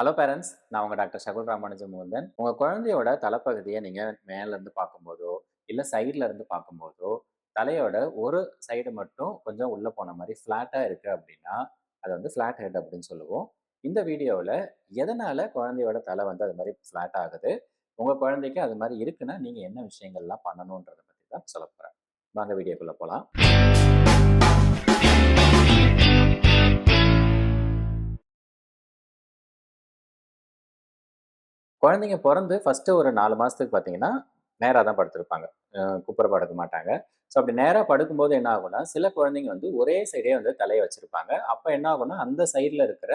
Hello parents நான் உங்கள் doctor Sakul Ramanuja Mukundan உங்கள் குழந்தையோட தலைப்பகுதியை நீங்கள் மேலேருந்து பார்க்கும்போதோ இல்லை சைடில் இருந்து பார்க்கும்போதோ தலையோட ஒரு சைடு மட்டும் கொஞ்சம் உள்ளே போன மாதிரி ஃப்ளாட்டாக இருக்குது அப்படின்னா அது வந்து ஃப்ளாட் ஹெட் அப்படின்னு சொல்லுவோம். இந்த வீடியோவில் எதனால் குழந்தையோட தலை வந்து அது மாதிரி ஃப்ளாட் ஆகுது உங்கள் குழந்தைக்கு அது மாதிரி இருக்குன்னா நீங்கள் என்ன விஷயங்கள்லாம் பண்ணணுன்றதை பற்றி தான் சொல்ல போகிறேன் வாங்க வீடியோக்குள்ளே போகலாம் குழந்தைங்க பிறந்து ஃபஸ்ட்டு ஒரு நாலு மாதத்துக்கு பார்த்தீங்கன்னா நேராக தான் படுத்திருப்பாங்க. குப்புற படுக்க மாட்டாங்க. ஸோ அப்படி நேராக படுக்கும்போது என்ன ஆகும்னா சில குழந்தைங்க வந்து ஒரே சைடே வந்து தலையை வச்சுருப்பாங்க. அப்போ என்ன ஆகும்னா அந்த சைடில் இருக்கிற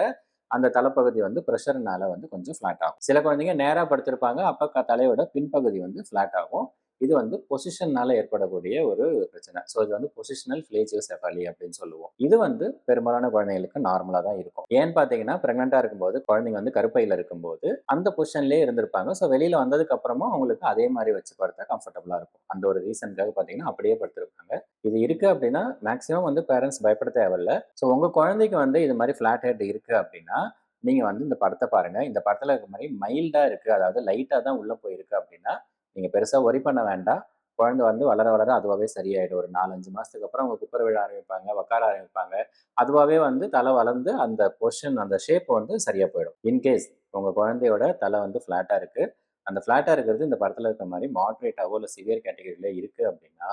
அந்த தலைப்பகுதி வந்து ப்ரெஷர்னால வந்து கொஞ்சம் ஃப்ளாட் ஆகும். சில குழந்தைங்க நேராக படுத்திருப்பாங்க அப்போ தலையோட பின்பகுதி வந்து ஃப்ளாட் ஆகும். இது வந்து பொசிஷன்னால ஏற்படக்கூடிய ஒரு பிரச்சனை. ஸோ இது வந்து பொசிஷனல் ஃபிளேஜியோசெஃபாலி அப்படின்னு சொல்லுவோம். இது வந்து பெரும்பாலான குழந்தைகளுக்கு நார்மலாக தான் இருக்கும். ஏன்னு பார்த்தீங்கன்னா ப்ரெக்னெண்ட்டாக இருக்கும்போது குழந்தைங்க வந்து கருப்பையில் இருக்கும்போது அந்த பொசிஷன்லேயே இருந்திருப்பாங்க. ஸோ வெளியில் வந்ததுக்கு அப்புறமும் அவங்களுக்கு அதே மாதிரி வச்சு படுத்தா கம்ஃபர்டபுளாக இருக்கும். அந்த ஒரு ரீசனுக்காக பார்த்தீங்கன்னா அப்படியே படுத்திருப்பாங்க. இது இருக்கு அப்படின்னா மேக்ஸிமம் வந்து பேரண்ட்ஸ் பயப்பட தேவையில்ல. ஸோ உங்கள் குழந்தைக்கு வந்து இது மாதிரி ஃப்ளாட் ஹெட் இருக்கு அப்படின்னா நீங்கள் வந்து இந்த படத்தை பாருங்க. இந்த படத்தில் இருக்க மாதிரி மைல்டாக இருக்குது அதாவது லைட்டாக தான் உள்ளே போயிருக்கு அப்படின்னா நீங்கள் பெருசாக ஒரி பண்ண வேண்டாம். குழந்தை வந்து வளர வளர அதுவாகவே சரியாயிடும். ஒரு நாலஞ்சு மாதத்துக்கு அப்புறம் அவங்க குப்பர் விழ ஆரம்பிப்பாங்க உக்கார ஆரம்பிப்பாங்க. அதுவாகவே வந்து தலை வளர்ந்து அந்த பொஷன் அந்த ஷேப் வந்து சரியாக போயிடும். இன்கேஸ் உங்கள் குழந்தையோட தலை வந்து ஃப்ளாட்டாக இருக்குது அந்த ஃப்ளாட்டாக இருக்கிறது இந்த படத்தில் இருக்கிற மாதிரி மாட்ரேட்டாவோ இல்லை சிவியர் கேட்டகரியில இருக்குது அப்படின்னா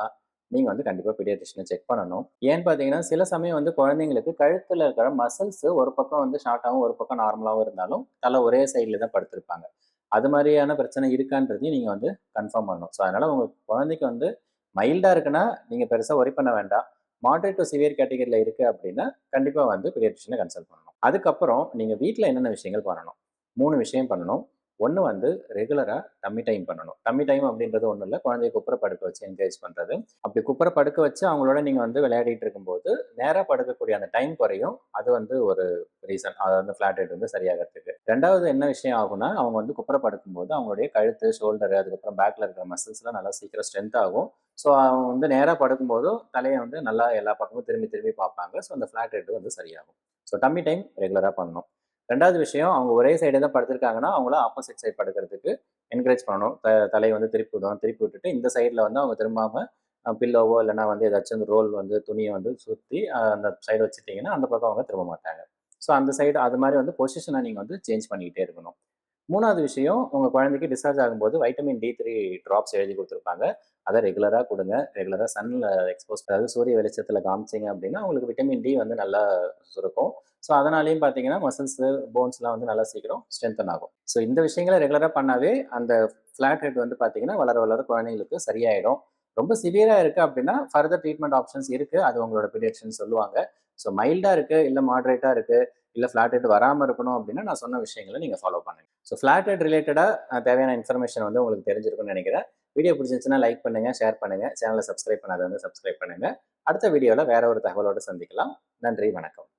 நீங்கள் வந்து கண்டிப்பாக பீடியாட்ரிஷனை செக் பண்ணணும். ஏன்னு பார்த்தீங்கன்னா சில சமயம் வந்து குழந்தைங்களுக்கு கழுத்தில் இருக்கிற மசில்ஸ் ஒரு பக்கம் வந்து ஷார்ட்டாகவும் ஒரு பக்கம் நார்மலாகவும் இருந்தாலும் தலை ஒரே சைடில் தான் படுத்திருப்பாங்க. அது மாதிரியான பிரச்சனை இருக்கான்றதையும் நீங்கள் வந்து கன்ஃபார்ம் பண்ணணும். ஸோ அதனால் உங்கள் குழந்தைக்கு வந்து மைல்டாக இருக்குன்னா நீங்கள் பெருசாக ஒரி பண்ண வேண்டாம். மாட்ரேட் டு சிவியர் கேட்டகரியில் இருக்குது அப்படின்னா கண்டிப்பாக வந்து பீடியாட்ரிஷனை கன்சல்ட் பண்ணணும். அதுக்கப்புறம் நீங்கள் வீட்டில் என்னென்ன விஷயங்கள் பண்ணணும்? மூணு விஷயம் பண்ணணும். ஒன்று வந்து ரெகுலராக டம்மி டைம் பண்ணணும். டம்மி டைம் அப்படின்றது ஒன்றும் இல்லை. குழந்தைய குப்புற படுக்க வச்சு என்கரேஜ் பண்ணுறது அப்படி குப்புற படுக்க வச்சு அவங்களோட நீங்கள் வந்து விளையாடிட்டு இருக்கும்போது நேராக படுக்கக்கூடிய அந்த டைம் குறையும். அது வந்து ஒரு ரீசன் அது வந்து ஃப்ளாட் ரேட் வந்து சரியாகிறதுக்கு. ரெண்டாவது என்ன விஷயம் ஆகும்னா அவங்க வந்து குப்புற படுக்கும்போது அவங்களுடைய கழுத்து ஷோல்டரு அதுக்கப்புறம் பேக்கில் இருக்கிற மசில்ஸ்லாம் நல்லா சீக்கிரம் ஸ்ட்ரென்த் ஆகும். ஸோ அவங்க வந்து நேராக படுக்கும்போதும் தலையை வந்து நல்லா எல்லா பக்கமும் திரும்பி திரும்பி பார்ப்பாங்க. ஸோ அந்த ஃப்ளாட் ரேட் வந்து சரியாகும். ஸோ டம்மி டைம் ரெகுலராக பண்ணணும். ரெண்டாவது விஷயம் அவங்க ஒரே சைடு தான் படுத்திருக்காங்கன்னா அவங்கள ஆப்போசிட் சைட் படுக்கிறதுக்கு என்கரேஜ் பண்ணணும். த தலையை வந்து திருப்பி விடுவோம் திருப்பி விட்டுட்டு இந்த சைடில் வந்து அவங்க திரும்பாமல் பில்லோவோ இல்லைனா வந்து ஏதாச்சும் வந்து ரோல் வந்து துணியை வந்து சுற்றி அந்த சைடு வச்சுட்டிங்கன்னா அந்த பக்கம் அவங்க திரும்ப மாட்டாங்க. ஸோ அந்த சைடு அது மாதிரி வந்து பொசிஷனை நீங்கள் வந்து சேஞ்ச் பண்ணிக்கிட்டே இருக்கணும். மூணாவது விஷயம் உங்கள் குழந்தைக்கு டிஸ்சார்ஜ் ஆகும்போது வைட்டமின் டி த்ரீ ட்ராப்ஸ் எழுதி கொடுத்துருப்பாங்க. அதை ரெகுலராக கொடுங்க. ரெகுலராக சன்னில் எக்ஸ்போஸ் அதாவது சூரிய வெளிச்சத்தில் காமிச்சிங்க அப்படின்னா உங்களுக்கு விட்டமின் டி வந்து நல்லா சுருக்கும். ஸோ அதனாலையும் பார்த்தீங்கன்னா மசில்ஸு போன்ஸ்லாம் வந்து நல்லா சீக்கிரம் ஸ்ட்ரென்தன் ஆகும். ஸோ இந்த விஷயங்களை ரெகுலராக பண்ணாவே அந்த ஃப்ளாட் ரேட் வந்து பார்த்தீங்கன்னா வளர வளர குழந்தைங்களுக்கு சரியாயிடும். ரொம்ப சிவியராக இருக்குது அப்படின்னா ஃபர்தர் ட்ரீட்மெண்ட் ஆப்ஷன்ஸ் இருக்குது அது உங்களோட பீடியட்ஷன் சொல்லுவாங்க. ஸோ மைல்டாக இருக்குது இல்லை மாட்ரேட்டாக இருக்குது இல்லை ஃப்ளாட் ரேட் வராமல் இருக்கணும் அப்படின்னா நான் சொன்ன விஷயங்களை நீங்கள் ஃபாலோ பண்ணுங்கள் ஸோ ஃப்ளாட் ரேட் ரிலேட்டடாக தேவையான இன்ஃபர்மேஷன் வந்து உங்களுக்கு தெரிஞ்சிருக்கும்னு நினைக்கிறேன். வீடியோ பிடிச்சிருந்துச்சுன்னா லைக் பண்ணுங்கள் ஷேர் பண்ணுங்கள் சேனலை சப்ஸ்கிரைப் பண்ணாத வந்து சப்ஸ்கிரைப் பண்ணுங்கள் அடுத்த வீடியோவில் வேற ஒரு தகவலோடு சந்திக்கலாம். நன்றி வணக்கம்.